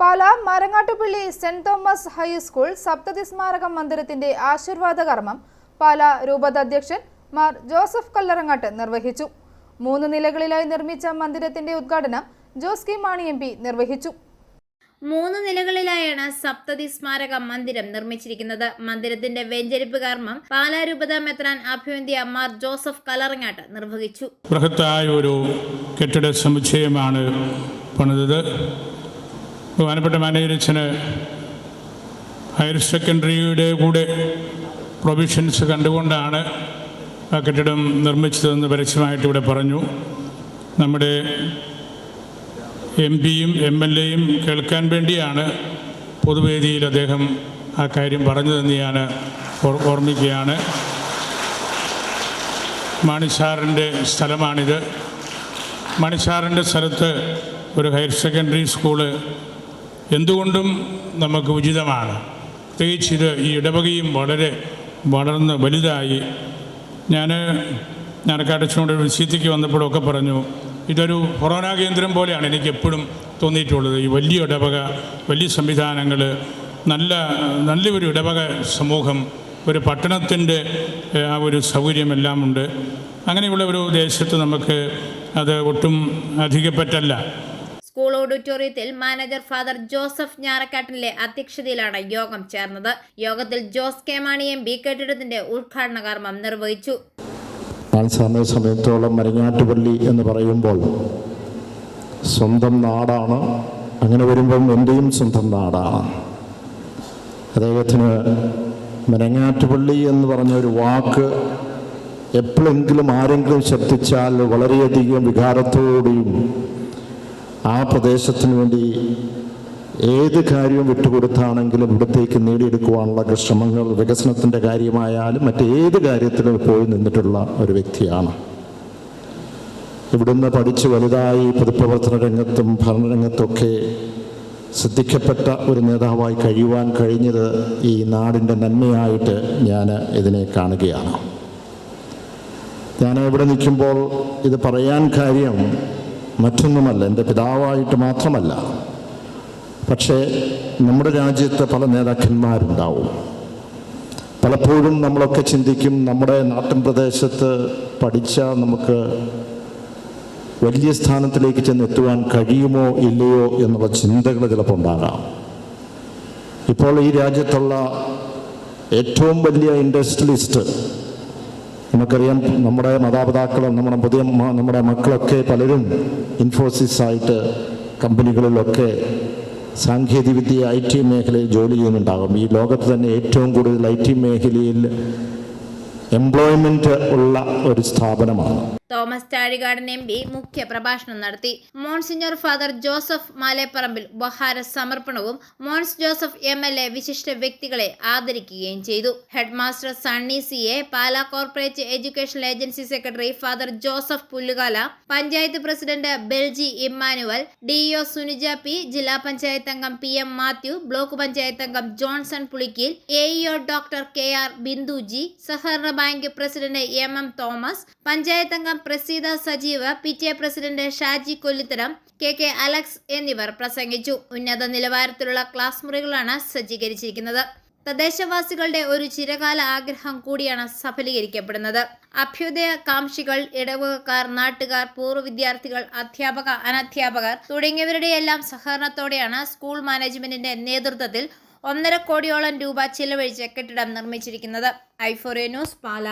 Pala Marangattupally saint Thomas high school സപ്തതി സ്മാരക മന്ദിരത്തിന്റെ ആശീർവാദ കർമ്മം പാല രൂപതാധ്യക്ഷൻ മാർ ജോസഫ് കല്ലറങ്ങാട്ട് നിർവഹിച്ചു. മൂന്ന് നിലകളിലായി നിർമ്മിച്ച മന്ദിരത്തിന്റെ ഉദ്ഘാടനം Jose K Mani M P നിർവഹിച്ചു. മൂന്ന് നിലകളിലായാണ് സപ്തതി സ്മാരക മന്ദിരം നിർമ്മിച്ചിരിക്കുന്നത്. മന്ദിരത്തിന്റെ വെഞ്ചരിപ്പ് കർമ്മം പാലാരൂപത മെത്രാൻ അഭിവന്ധ്യ മാർ ജോസഫ് കലറങ്ങാട്ട് നിർവഹിച്ചു. ബൃഹത്തായ ഒരു കെട്ടിട സമുച്ചയമാണ് പണിതത്. ബഹുമാനപ്പെട്ട മാനേജരച്ഛന് ഹയർ സെക്കൻഡറിയുടെ കൂടെ പ്രൊവിഷൻസ് കണ്ടുകൊണ്ടാണ് ആ കെട്ടിടം നിർമ്മിച്ചതെന്ന് പരസ്യമായിട്ട് ഇവിടെ പറഞ്ഞു. നമ്മുടെ എം പിയും എം എൽ എയും കേൾക്കാൻ വേണ്ടിയാണ് പൊതുവേദിയിൽ അദ്ദേഹം ആ കാര്യം പറഞ്ഞതെന്ന് ഞാൻ ഓർ- ഓർമ്മിക്കുകയാണ്. മണിസാറിന്റെ സ്ഥലമാണിത്. മണിസാറിന്റെ സ്ഥലത്ത് ഒരു ഹയർ സെക്കൻഡറി സ്കൂൾ എന്തുകൊണ്ടും നമുക്ക് ഉചിതമാണ്. പ്രത്യേകിച്ച് ഇത് ഈ ഇടവകയും വളരെ വളർന്ന് വലുതായി. ഞാൻ ഞാനക്കാട്ടച്ചനോട് ഒരു വിസിറ്റിക്ക് വന്നപ്പോഴൊക്കെ പറഞ്ഞു ഇതൊരു കൊറോണ കേന്ദ്രം പോലെയാണ് എനിക്ക് എപ്പോഴും തോന്നിയിട്ടുള്ളത്. ഈ വലിയ ഇടവക വലിയ സംവിധാനങ്ങൾ നല്ല നല്ലൊരു ഇടവക സമൂഹം ഒരു പട്ടണത്തിന്റെ ആ ഒരു സൗകര്യമെല്ലാം ഉണ്ട്. അങ്ങനെയുള്ള ഒരു ദേശത്ത് നമുക്ക് അത് ഒട്ടും അധികപ്പറ്റല്ല. ഓഡിറ്റോറിയത്തിൽ മാനേജർ ഫാദർ ജോസഫ് ഞാറക്കാട്ടിലെ അധ്യക്ഷതയിലാണ് യോഗം ചേർന്നത്. യോഗത്തിൽ Jose K Mani M P കെട്ടിടത്തിന്റെ ഉദ്ഘാടന കർമ്മം നിർവഹിച്ചു. സമയത്തോളം മരങ്ങാട്ടുപള്ളി എന്ന് പറയുമ്പോൾ സ്വന്തം നാടാണ്. അങ്ങനെ വരുമ്പം എന്റെയും സ്വന്തം നാടാണ്. അദ്ദേഹത്തിന് മരങ്ങാട്ടുപള്ളി എന്ന് പറഞ്ഞ ഒരു വാക്ക് എപ്പോഴെങ്കിലും ആരെങ്കിലും ശ്രദ്ധിച്ചാൽ വളരെയധികം വികാരത്തോടെയും ആ പ്രദേശത്തിന് വേണ്ടി ഏത് കാര്യവും വിട്ടുകൊടുത്താണെങ്കിലും ഇവിടത്തേക്ക് നേടിയെടുക്കുവാനുള്ള ശ്രമങ്ങൾ വികസനത്തിന്റെ കാര്യമായാലും മറ്റേത് കാര്യത്തിലും പോയി നിന്നിട്ടുള്ള ഒരു വ്യക്തിയാണ്. ഇവിടുന്ന് പഠിച്ച് വലുതായി പൊതുപ്രവർത്തന രംഗത്തും ഭരണരംഗത്തൊക്കെ ശ്രദ്ധിക്കപ്പെട്ട ഒരു നേതാവായി കഴിയുവാൻ കഴിഞ്ഞത് ഈ നാടിന്റെ നന്മയായിട്ട് ഞാൻ ഇതിനെ കാണുകയാണ്. ഞാൻ ഇവിടെ നിൽക്കുമ്പോൾ ഇത് പറയാൻ കാര്യം മറ്റൊന്നുമല്ല എന്റെ പിതാവായിട്ട് മാത്രമല്ല. പക്ഷേ നമ്മുടെ രാജ്യത്ത് പല നേതാക്കന്മാരുണ്ടാവും. പലപ്പോഴും നമ്മളൊക്കെ ചിന്തിക്കും നമ്മുടെ നാട്ടിൻ പ്രദേശത്ത് പഠിച്ചാൽ നമുക്ക് വലിയ സ്ഥാനത്തിലേക്ക് ചെന്നെത്തുവാൻ കഴിയുമോ ഇല്ലയോ എന്നുള്ള ചിന്തകൾ ചിലപ്പോൾ ഉണ്ടാകാം. ഇപ്പോൾ ഈ രാജ്യത്തുള്ള ഏറ്റവും വലിയ ഇൻഡസ്ട്രിയലിസ്റ്റ് നമുക്കറിയാം നമ്മുടെ മാതാപിതാക്കളും നമ്മുടെ പുതിയ നമ്മുടെ മക്കളൊക്കെ പലരും ഇൻഫോസിസ് ആയിട്ട് കമ്പനികളിലൊക്കെ സാങ്കേതികവിദ്യ ഐ ടി മേഖലയിൽ ജോലി ചെയ്യുന്നുണ്ടാകും. ഈ ലോകത്ത് തന്നെ ഏറ്റവും കൂടുതൽ ഐ ടി മേഖലയിൽ എംപ്ലോയ്മെന്റ് ഉള്ള ഒരു സ്ഥാപനമാണ്. തോമസ് ചാഴികാടൻ എം പി മുഖ്യ പ്രഭാഷണം നടത്തി. മോൺസിഞ്ഞോർ ഫാദർ ജോസഫ് മാലേപ്പറമ്പിൽ ഉപഹാര സമർപ്പണവും Mons Joseph M L A വിശിഷ്ട വ്യക്തികളെ ആദരിക്കുകയും ചെയ്തു. Headmaster Sunny C A Pala corporate education agency secretary father Joseph Pullukala panchayat president Belji Emmanuel DEO Suneeja P ജില്ലാ പഞ്ചായത്ത് അംഗം P M Mathew block panchayat അംഗം Johnson Pulickeel AEO doctor K R Binduji സഹകരണ bank president M M Thomas panchayat അംഗം Praseetha Sajeev P T A president Shaji Kollitharam K K Alex എന്നിവർ പ്രസംഗിച്ചു. ഉന്നത നിലവാരത്തിലുള്ള class മുറികളാണ് സജ്ജീകരിച്ചിരിക്കുന്നത്. തദ്ദേശവാസികളുടെ ഒരു ചിരകാല ആഗ്രഹം കൂടിയാണ് സഫലീകരിക്കപ്പെടുന്നത്. അഭ്യുദയ കാംക്ഷികൾ ഇടവകക്കാർ നാട്ടുകാർ പൂർവ വിദ്യാർത്ഥികൾ അധ്യാപക അനധ്യാപകർ തുടങ്ങിയവരുടെയെല്ലാം സഹകരണത്തോടെയാണ് സ്കൂൾ മാനേജ്മെന്റിന്റെ നേതൃത്വത്തിൽ ഒന്നര കോടിയോളം രൂപ ചിലവഴിച്ച് കെട്ടിടം നിർമ്മിച്ചിരിക്കുന്നത്. ഐഫോറിയ ന്യൂസ് പാല.